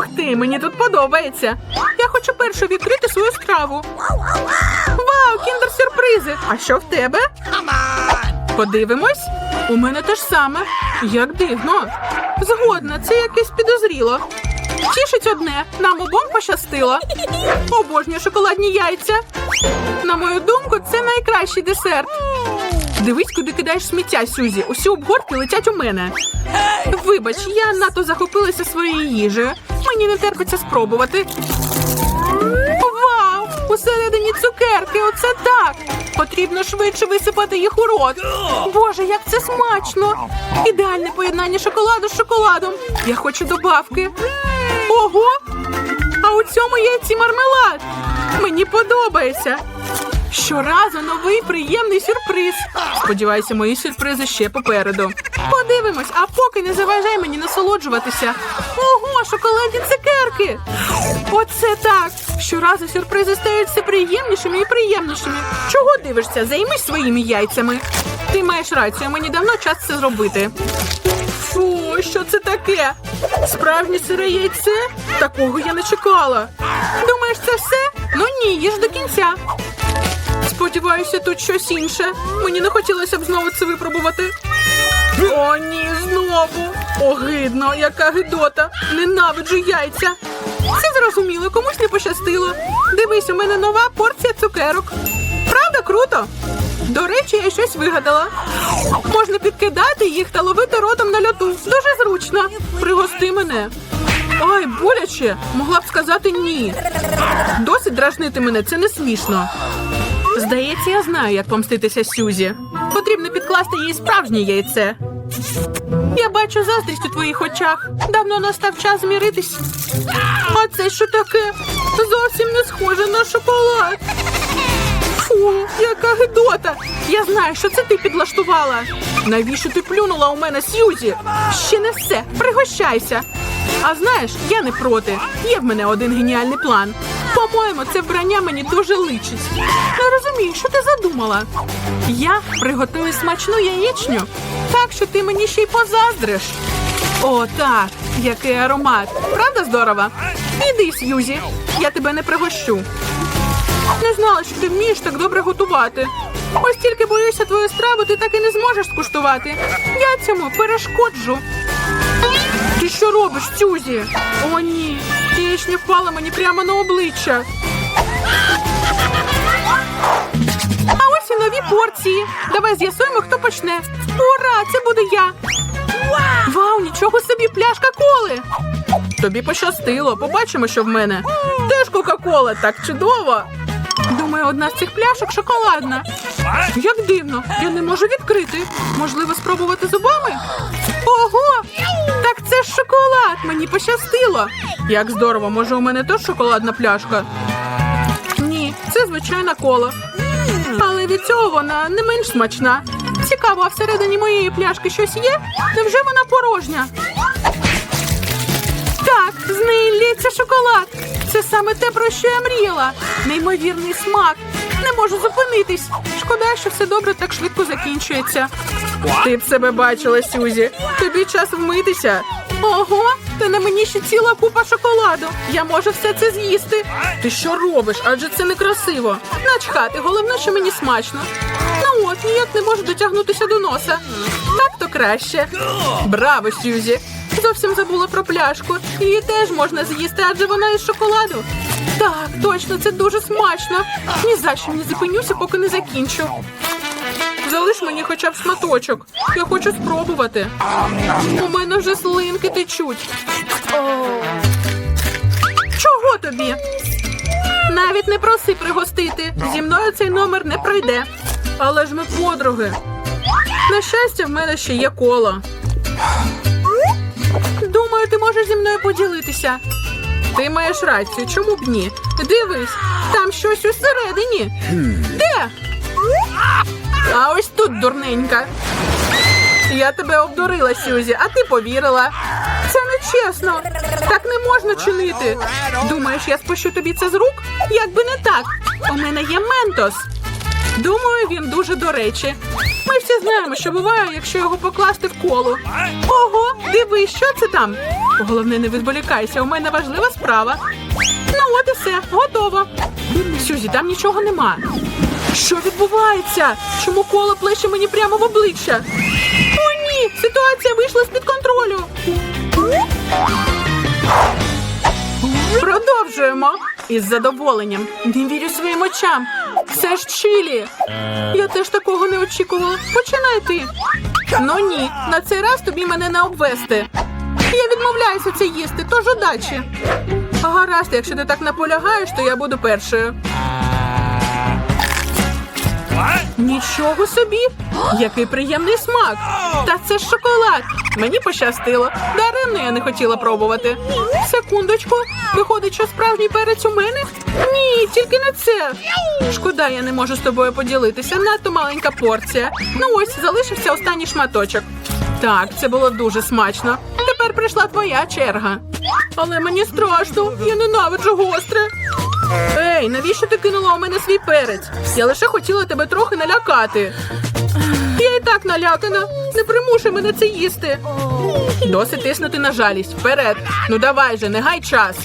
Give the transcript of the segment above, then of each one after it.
Ух ти, мені тут подобається. Я хочу першу відкрити свою страву. Вау, кіндер-сюрпризи! А що в тебе? Подивимось. У мене те ж саме. Як дивно. Згодна, це якесь підозріло. Тішить одне, нам обом пощастило. Обожнюю шоколадні яйця. На мою думку, це найкращий десерт. Дивись, куди кидаєш сміття, Сюзі. Усі обгортки летять у мене. Вибач, я надто захопилася своєю їжею. Мені не терпиться спробувати. Вау! Усередині цукерки, оце так! Потрібно швидше висипати їх у рот. Боже, як це смачно! Ідеальне поєднання шоколаду з шоколадом. Я хочу добавки. Ого! А у цьому яйці мармелад. Мені подобається. Щоразу новий приємний сюрприз. Сподіваюся, мої сюрпризи ще попереду. Подивимось, а поки не заважай мені насолоджуватися. Ого, шоколадні цукерки! Оце так! Щоразу сюрпризи стають все приємнішими і приємнішими. Чого дивишся? Займись своїми яйцями. Ти маєш рацію, мені давно час це зробити. Що це таке? Справжнє сире яйце? Такого я не чекала. Думаєш, це все? Ну ні, їж до кінця. Сподіваюся, тут щось інше. Мені не хотілося б знову це випробувати. О, ні, знову. Огидно, яка гидота. Ненавиджу яйця. Це зрозуміло, комусь не пощастило. Дивись, у мене нова порція цукерок. Правда, круто? До речі, я щось вигадала. Можна підкидати їх та ловити ротом на льоту. Дуже зручно. Пригости мене. Ай, боляче. Могла б сказати ні. Досить дражнити мене, це не смішно. Здається, я знаю, як помститися Сюзі. Потрібно підкласти їй справжнє яйце. Я бачу заздрість у твоїх очах. Давно настав час зміритись. А це що таке? Зовсім не схоже на шоколад. Фу, яка гидота! Я знаю, що це ти підлаштувала. Навіщо ти плюнула у мене, Сьюзі? Ще не все, пригощайся. А знаєш, я не проти. Є в мене один геніальний план. По-моєму, це вбрання мені дуже личить. Не розумію, що ти задумала. Я приготую смачну яєчню, так що ти мені ще й позаздриш. О, так, який аромат. Правда здорово? Іди, Сьюзі, я тебе не пригощу. Не знала, що ти вмієш так добре готувати. Ось тільки боюся твою страву, ти так і не зможеш скуштувати. Я цьому перешкоджу. Ти що робиш, Сюзі? О, ні. Яєчня впала мені прямо на обличчя. А ось і нові порції. Давай з'ясуємо, хто почне. Ура! Це буду я. Вау, нічого собі, пляшка коли. Тобі пощастило, побачимо, що в мене. Теж Кока-Кола, так чудово. Думаю, одна з цих пляшок шоколадна. Як дивно, я не можу відкрити. Можливо, спробувати зубами? Ого! Так це ж шоколад! Мені пощастило. Як здорово, може, у мене теж шоколадна пляшка? Ні, це звичайна кола. Але від цього вона не менш смачна. Цікаво, а всередині моєї пляшки щось є? Невже вона порожня? Так, з неї лється шоколад. Це саме те, про що я мріяла. Неймовірний смак. Не можу зупинитись. Шкода, що все добре так швидко закінчується. Ти б себе бачила, Сюзі. Тобі час вмитися. Ого, та на мені ще ціла купа шоколаду. Я можу все це з'їсти. Ти що робиш? Адже це некрасиво. Начхати, головне, що мені смачно. Ну от, ніяк не можу дотягнутися до носа. Так то краще. Браво, Сюзі! Зовсім забула про пляшку. Її теж можна з'їсти, адже вона із шоколаду. Так, точно, це дуже смачно. Ні за що не зупинюся, поки не закінчу. Залиш мені хоча б шматочок. Я хочу спробувати. У мене вже слинки течуть. О. Чого тобі? Навіть не проси пригостити. Зі мною цей номер не пройде. Але ж ми подруги. На щастя, в мене ще є коло. Думаю, ти можеш зі мною поділитися. Ти маєш рацію, чому б ні? Дивись, там щось усередині. Де? А ось тут дурненька. Я тебе обдурила, Сюзі, а ти повірила. Це нечесно. Так не можна чинити. Думаєш, я спущу тобі це з рук? Як би не так. У мене є ментос. Думаю, він дуже до речі. Ми всі знаємо, що буває, якщо його покласти в коло. Ого, дивись, що це там? Головне, не відволікайся, у мене важлива справа. Ну, от і все, готово. Сюзі, там нічого нема. Що відбувається? Чому коло плече мені прямо в обличчя? О, ні! Ситуація вийшла з-під контролю. Продовжуємо. Із задоволенням. Не вірю своїм очам. Це ж чилі. Я теж такого не очікувала. Починай ти. Ну ні, на цей раз тобі мене не обвести. Я відмовляюся це їсти, тож удачі. Гаразд, якщо ти так наполягаєш, то я буду першою. Нічого собі! Який приємний смак! Та це ж шоколад! Мені пощастило. Даремно я не хотіла пробувати. Секундочку, виходить, що справжній перець у мене? Ні, тільки не це. Шкода, я не можу з тобою поділитися. Надто маленька порція. Ну ось залишився останній шматочок. Так, це було дуже смачно. Тепер прийшла твоя черга. Але мені страшно, я ненавиджу гостре. Ей, навіщо ти кинула у мене свій перець? Я лише хотіла тебе трохи налякати. І так налякана. Не примушуй мене це їсти. Досить тиснути на жалість. Вперед. Ну давай же, не гай час.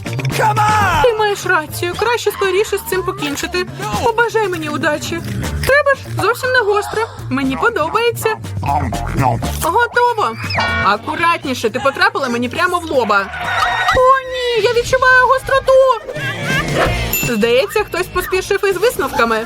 Ти маєш рацію. Краще скоріше з цим покінчити. Побажай мені удачі. Треба ж зовсім не гостро. Мені подобається. Готово. Акуратніше, ти потрапила мені прямо в лоба. О, ні, я відчуваю гостроту. Здається, хтось поспішив із висновками.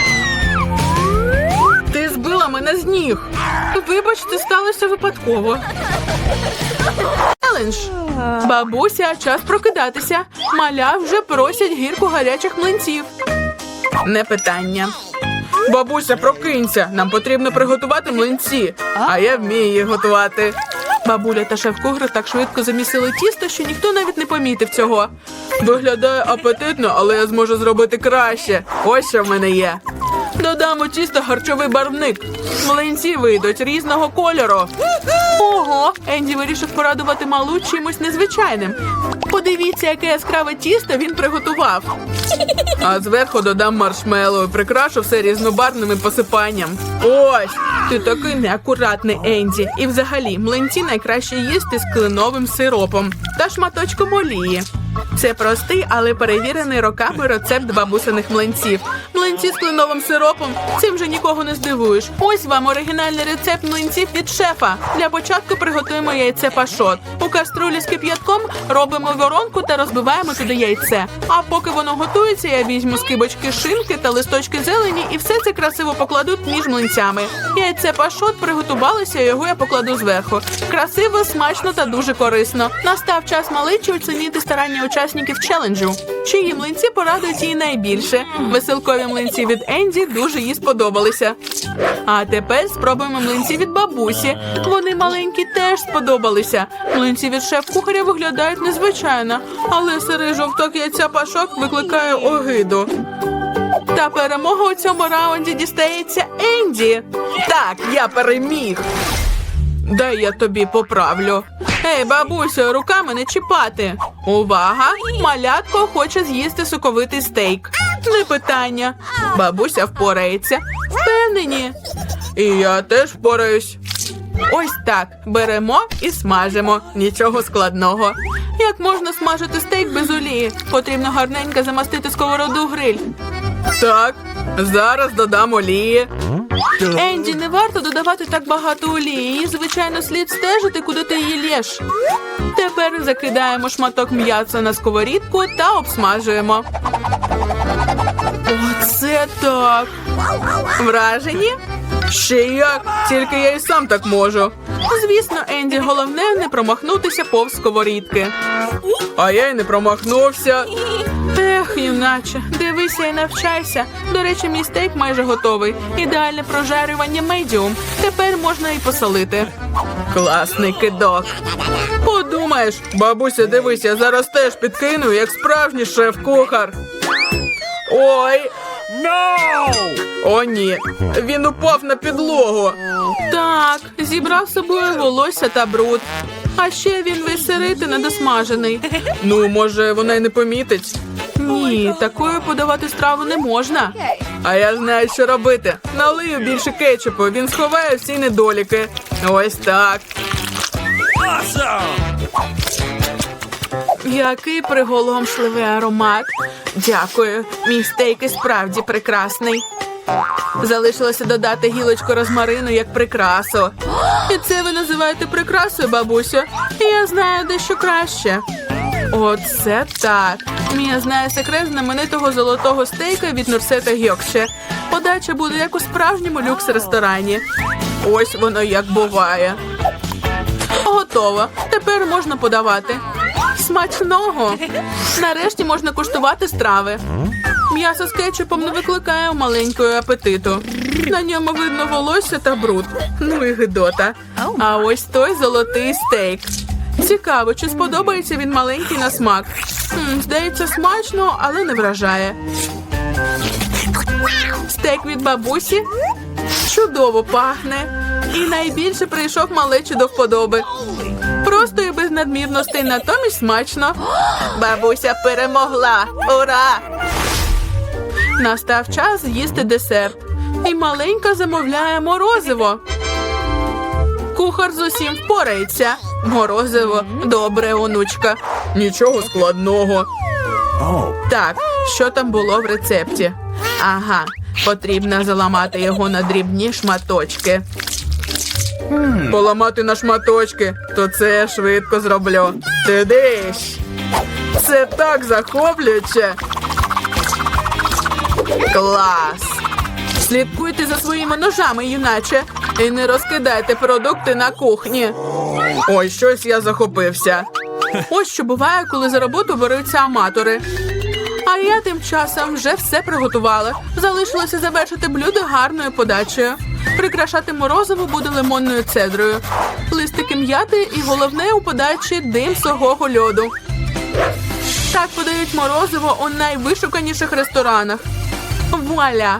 Мене з ніг. Вибач, це сталося випадково. Челендж. Бабуся, час прокидатися. Маля вже просять гірку гарячих млинців. Не питання. Бабуся, прокинься. Нам потрібно приготувати млинці, а я вмію їх готувати. Бабуля та шеф-кухар так швидко замісили тісто, що ніхто навіть не помітив цього. Виглядає апетитно, але я зможу зробити краще. Ось що в мене є. Додам у тісто харчовий барвник. Млинці вийдуть різного кольору. Ого, Енді вирішив порадувати малу чимось незвичайним. Подивіться, яке яскраве тісто він приготував. А зверху додам маршмеллоу і прикрашу все різнобарвним посипанням. Ось, ти такий неакуратний Енді. І взагалі млинці найкраще їсти з кленовим сиропом та шматочком олії. Це простий, але перевірений роками рецепт бабусиних млинців. Млинці з кленовим сиропом. Цим же нікого не здивуєш. Ось вам оригінальний рецепт млинців від шефа. Для початку приготуємо яйце пашот. У каструлі з кип'ятком робимо воронку та розбиваємо туди яйце. А поки воно готується, я візьму скибочки шинки та листочки зелені і все це красиво покладу між млинцями. Яйце пашот приготувалося, його я покладу зверху. Красиво, смачно та дуже корисно. Настав час маличі оцінити старання учасників челенджу. Чиї млинці порадують її найбільше. Веселкові млинці від Енді дуже їй сподобалися. А тепер спробуємо млинці від бабусі. Вони маленькі теж сподобалися. Млинці від шеф-кухаря виглядають незвичайно, але сирий жовток яйця пашок викликає огиду. Та перемога у цьому раунді дістається Енді. Так, я переміг. Дай я тобі поправлю. Ей, бабусю, руками не чіпати. Увага! Малятко хоче з'їсти соковитий стейк. Не питання. Бабуся впорається. Впевнені. І я теж впораюсь. Ось так. Беремо і смажимо. Нічого складного. Як можна смажити стейк без олії? Потрібно гарненько замастити сковороду гриль. Так, зараз додам олії. Енді, не варто додавати так багато олії. І, звичайно, слід стежити, куди ти її лєш. Тепер закидаємо шматок м'яса на сковорідку та обсмажуємо. Оце так. Вражені? Ще як, тільки я і сам так можу. Звісно, Енді, головне не промахнутися повз сковорідки. А я й не промахнувся. Ех, юначе, дивися і навчайся. До речі, мій стейк майже готовий. Ідеальне прожарювання медіум. Тепер можна і посолити. Класний кидок. Подумаєш, бабуся, дивись, я зараз теж підкину, як справжній шеф-кухар. Ой, No! о, ні, він упав на підлогу. Так, зібрав з собою волосся та бруд. А ще він весь сирити недосмажений. Ну, може, вона й не помітить. Ні, такою подавати страву не можна. А я знаю, що робити. Налию більше кетчупу, він сховає всі недоліки. Ось так. Який приголомшливий аромат. Дякую. Мій стейк і справді прекрасний. Залишилося додати гілочку розмарину як прикрасу. І це ви називаєте прикрасою, бабусю? Я знаю дещо краще. Оце так. Мія знає секрет знаменитого золотого стейка від Нурсета Гьокше. Подача буде як у справжньому люкс-ресторані. Ось воно як буває. Готово. Тепер можна подавати. Смачного. Нарешті можна куштувати страви. М'ясо з кетчупом не викликає маленького апетиту. На ньому видно волосся та бруд. Ну і гидота. А ось той золотий стейк. Цікаво, чи сподобається він маленький на смак. М, здається, смачно, але не вражає. Стейк від бабусі чудово пахне. І найбільше прийшов малечі до вподоби. Просто і без надмірностей, натомість смачно. Бабуся перемогла. Ура! Настав час з'їсти десерт. І маленька замовляє морозиво. Кухар з усім впорається. Морозиво, добре, онучка. Нічого складного. Oh, Так, що там було в рецепті? Ага, потрібно заламати його на дрібні шматочки. Поламати на шматочки, то це я швидко зроблю. Ти диш. Це так захоплююче. Клас. Слідкуйте за своїми ножами, юначе, і не розкидайте продукти на кухні. Ой, щось я захопився. Ось що буває, коли за роботу беруться аматори. А я тим часом вже все приготувала. Залишилося завершити блюдо гарною подачею. Прикрашати морозиво буде лимонною цедрою, листики м'яти і головне у подачі дим сухого льоду. Так подають морозиво у найвишуканіших ресторанах. Вуаля!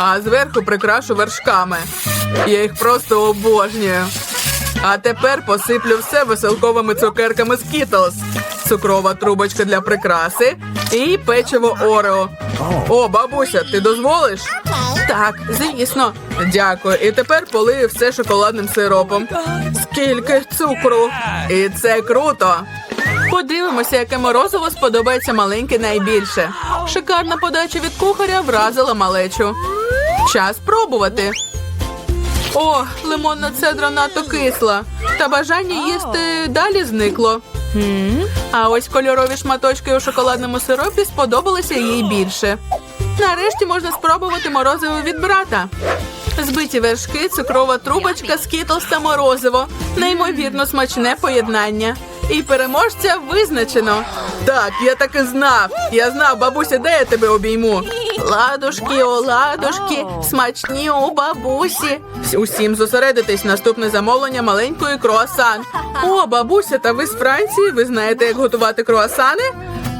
А зверху прикрашу вершками. Я їх просто обожнюю. А тепер посиплю все веселковими цукерками Skittles. Цукрова трубочка для прикраси і печиво Орео. О, бабуся, ти дозволиш? Так, звісно. Дякую. І тепер полию все шоколадним сиропом. Скільки цукру! І це круто. Подивимося, яке морозиво сподобається маленьке найбільше. Шикарна подача від кухаря вразила малечу. Час пробувати. О, лимонна цедра надто кисла. Та бажання їсти далі зникло. А ось кольорові шматочки у шоколадному сиропі сподобалися їй більше. Нарешті можна спробувати морозиво від брата. Збиті вершки, цукрова трубочка, скітлс та морозиво. Неймовірно смачне поєднання. І переможця визначено. Так, я так і знав. Я знав, бабуся, де я тебе обійму. Ладушки, о, ладушки, смачні у бабусі. Усім зосередитись, наступне замовлення маленької круасан. О, бабуся, та ви з Франції, ви знаєте, як готувати круасани?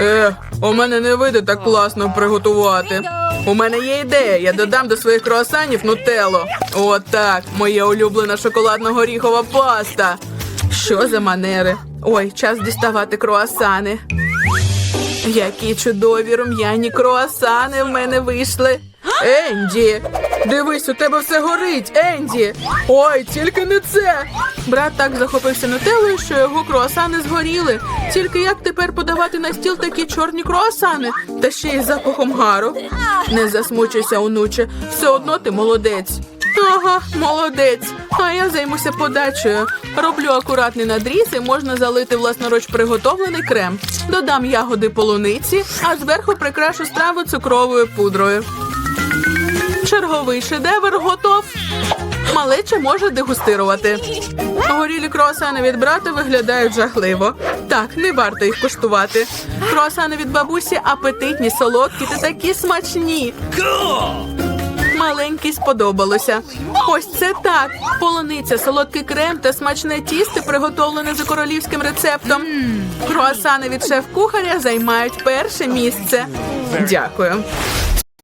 Е, у мене не вийде так класно приготувати. У мене є ідея. Я додам до своїх круасанів нутелло. Отак, моя улюблена шоколадно-горіхова паста. Що за манери? Ой, час діставати круасани. Які чудові рум'яні круасани в мене вийшли. Енді, дивись, у тебе все горить, Енді. Ой, тільки не це. Брат так захопився нутеллою, що його круасани згоріли. Тільки як тепер подавати на стіл такі чорні круасани, та ще й з запахом гару. Не засмучуйся, онуче, все одно ти молодець. Ага, молодець. А я займуся подачею. Роблю акуратний надріз і можна залити власноруч приготовлений крем. Додам ягоди полуниці, а зверху прикрашу страву цукровою пудрою. Черговий шедевр готов. Малеча може дегустирувати. Горілі круасани від брата виглядають жахливо. Так, не варто їх куштувати. Круасани від бабусі апетитні, солодкі та такі смачні. Маленький сподобалося. Ось це так. Полуниця, солодкий крем та смачне тісто, приготовлене за королівським рецептом. Круасани від шеф-кухаря займають перше місце. Дякую.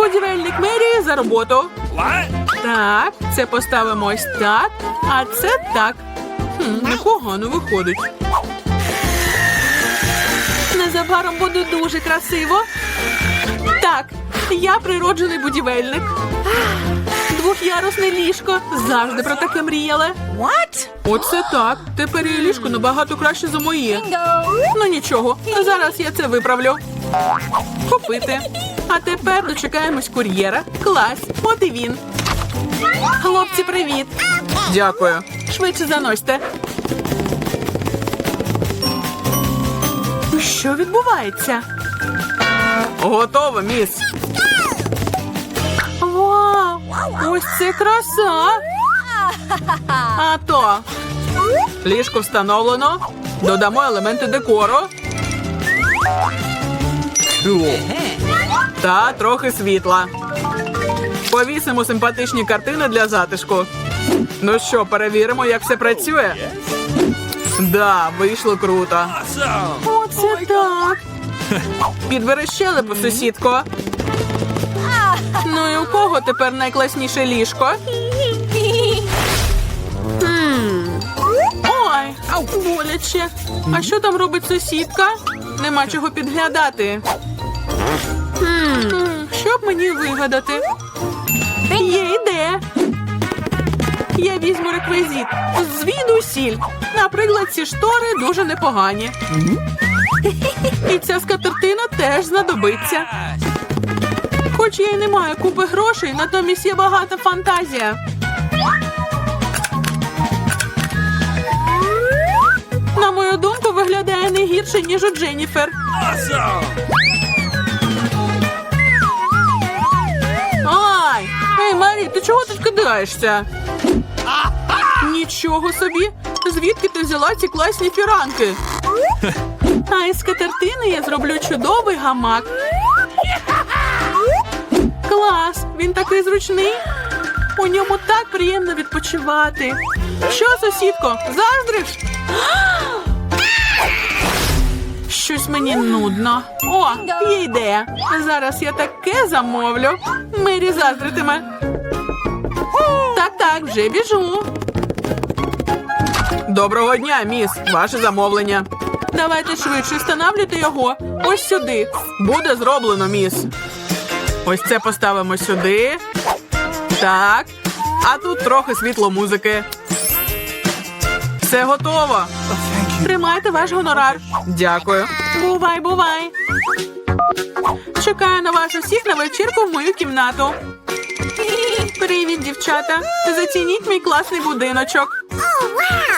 Будівельник мерії за роботу. Так, це поставимо ось так, а це так. Хм, непогано виходить. Незабаром буде дуже красиво. Так, я природжений будівельник. Двох'ярусне ліжко. Завжди про таке мріяла. What? Оце так. Тепер її ліжко набагато краще за моє. Ну нічого, зараз я це виправлю. Купити. А тепер дочекаємось кур'єра. Клас, от і він. Хлопці, привіт. Дякую. Швидше заносьте. Що відбувається? Готово, міс. Ось це краса! А то ліжко встановлено. Додамо елементи декору. Та трохи світла. Повісимо симпатичні картини для затишку. Ну що, перевіримо, як все працює? Да, вийшло круто. Оце так. Підбери щелепу, сусідко. Ну і у кого тепер найкласніше ліжко? Ой, боляче. А що там робить сусідка? Нема чого підглядати. Що б мені вигадати? Є ідея. Я візьму реквізит. Звідусіль. Наприклад, ці штори дуже непогані. І ця скатертина теж знадобиться. Хоч я й не маю купи грошей, натомість є багата фантазія. На мою думку, виглядає не гірше, ніж у Дженніфер. Ай! Ей, Марі, ти чого тут кидаєшся? Нічого собі! Звідки ти взяла ці класні фіранки? А із скатертини я зроблю чудовий гамак. Клас! Він такий зручний. У ньому так приємно відпочивати. Що, сусідко, заздриш? Щось мені нудно. О, є ідея. Зараз я таке замовлю. Мері заздритиме. Так, так, вже біжу. Доброго дня, міс. Ваше замовлення. Давайте швидше встановлюйте його. Ось сюди. Буде зроблено, міс. Ось це поставимо сюди. Так. А тут трохи світло музики. Все готово. Тримайте ваш гонорар. Дякую. Бувай, бувай. Чекаю на вас усіх на вечірку в мою кімнату. Привіт, дівчата. Зацініть мій класний будиночок.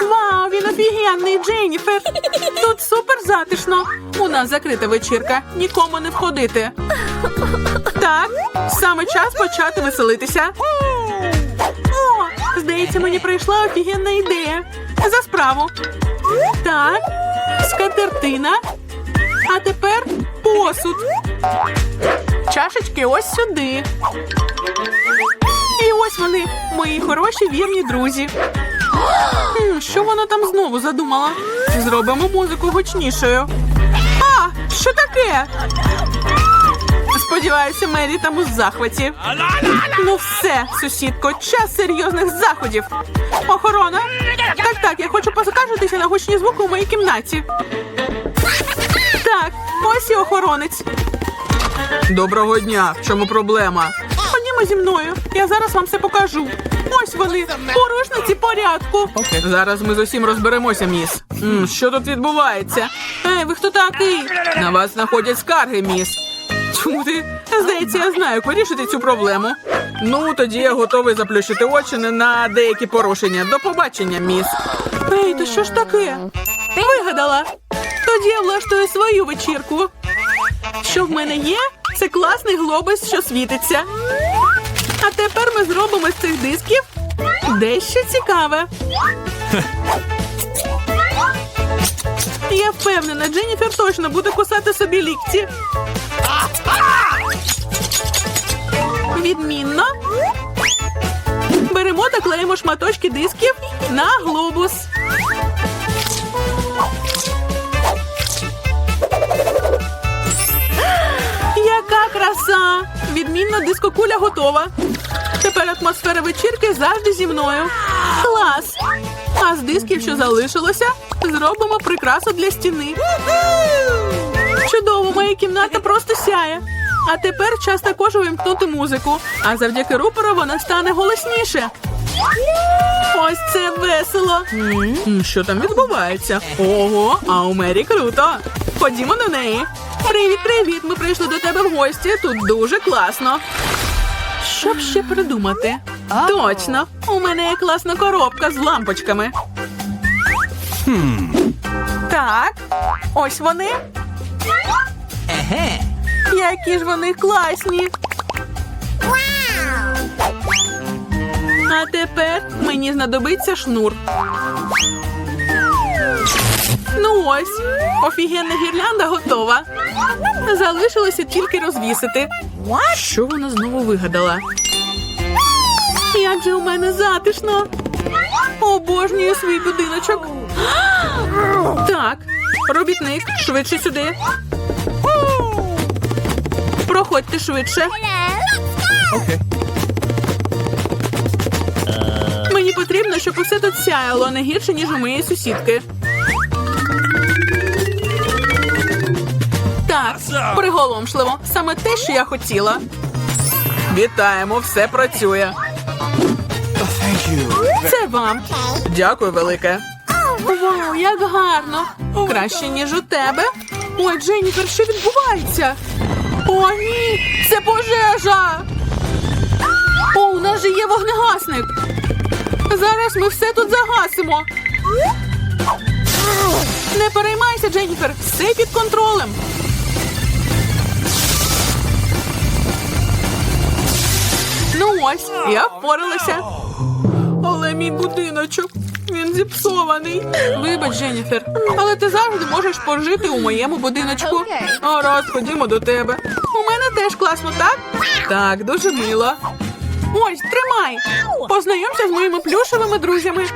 Вау, він офігенний, Дженніфер. Тут супер затишно. У нас закрита вечірка. Нікому не входити. Так, саме час почати веселитися. О, здається, мені прийшла офігенна ідея. За справу. Так, скатертина. А тепер посуд. Чашечки ось сюди. І ось вони, мої хороші вірні друзі. Що вона там знову задумала? Зробимо музику гучнішою. А, що таке? Сподіваюся, Мері там у захваті. Ну все, сусідко, час серйозних заходів. Охорона. Так, так, я хочу поскаржитися на гучні звуки у моїй кімнаті. Так, ось і охоронець. Доброго дня. В чому проблема? Ходімо зі мною. Я зараз вам все покажу. Ось вони, порушниці порядку. Зараз ми з усім розберемося, міс. М, що тут відбувається? Ей, ви хто такий? На вас знаходять скарги, міс. Чому ти? Здається, я знаю, як вирішити цю проблему. Ну, тоді я готовий заплющити очі на деякі порушення. До побачення, міс. Ей, то що ж таке? Вигадала. Тоді я влаштую свою вечірку. Що в мене є? Це класний глобус, що світиться. А тепер ми зробимо з цих дисків дещо цікаве. Я впевнена, Дженніфер точно буде кусати собі лікті. Відмінно. Беремо та клеїмо шматочки дисків на глобус. Яка краса! Відмінна дискокуля готова. Тепер атмосфера вечірки завжди зі мною. Клас! А з дисків, що залишилося, зробимо прикрасу для стіни. Чудово, моя кімната просто сяє. А тепер час також увімкнути музику. А завдяки рупору вона стане голосніше. Ось це весело. Що там відбувається? Ого, а у Мері круто. Ходімо до неї. Привіт, привіт. Ми прийшли до тебе в гості. Тут дуже класно. Що б ще придумати? Точно, у мене є класна коробка з лампочками. Так, ось вони. Еге. Які ж вони класні. А тепер мені знадобиться шнур. Ну ось, офігенна гірлянда готова. Залишилося тільки розвісити. Що вона знову вигадала? Як же у мене затишно. Обожнюю свій будиночок. Так, робітник, швидше сюди. Проходьте швидше. Мені потрібно, щоб усе тут сяяло не гірше, ніж у моєї сусідки. Так, приголомшливо. Саме те, що я хотіла. Вітаємо, все працює. Це вам. Дякую, велике. Вау, як гарно! Краще, ніж у тебе. Ой, Дженніфер, що відбувається? О, ні! Це пожежа! О, у нас же є вогнегасник. Зараз ми все тут загасимо. Не переймайся, Дженніфер, все під контролем. Ну ось, я впоралася. Але мій будиночок, він зіпсований. Вибач, Дженніфер, але ти завжди можеш пожити у моєму будиночку. Раз ходімо до тебе. У мене теж класно, так? Так, дуже мило. Ось, тримай. Познайомся з моїми плюшевими друзями.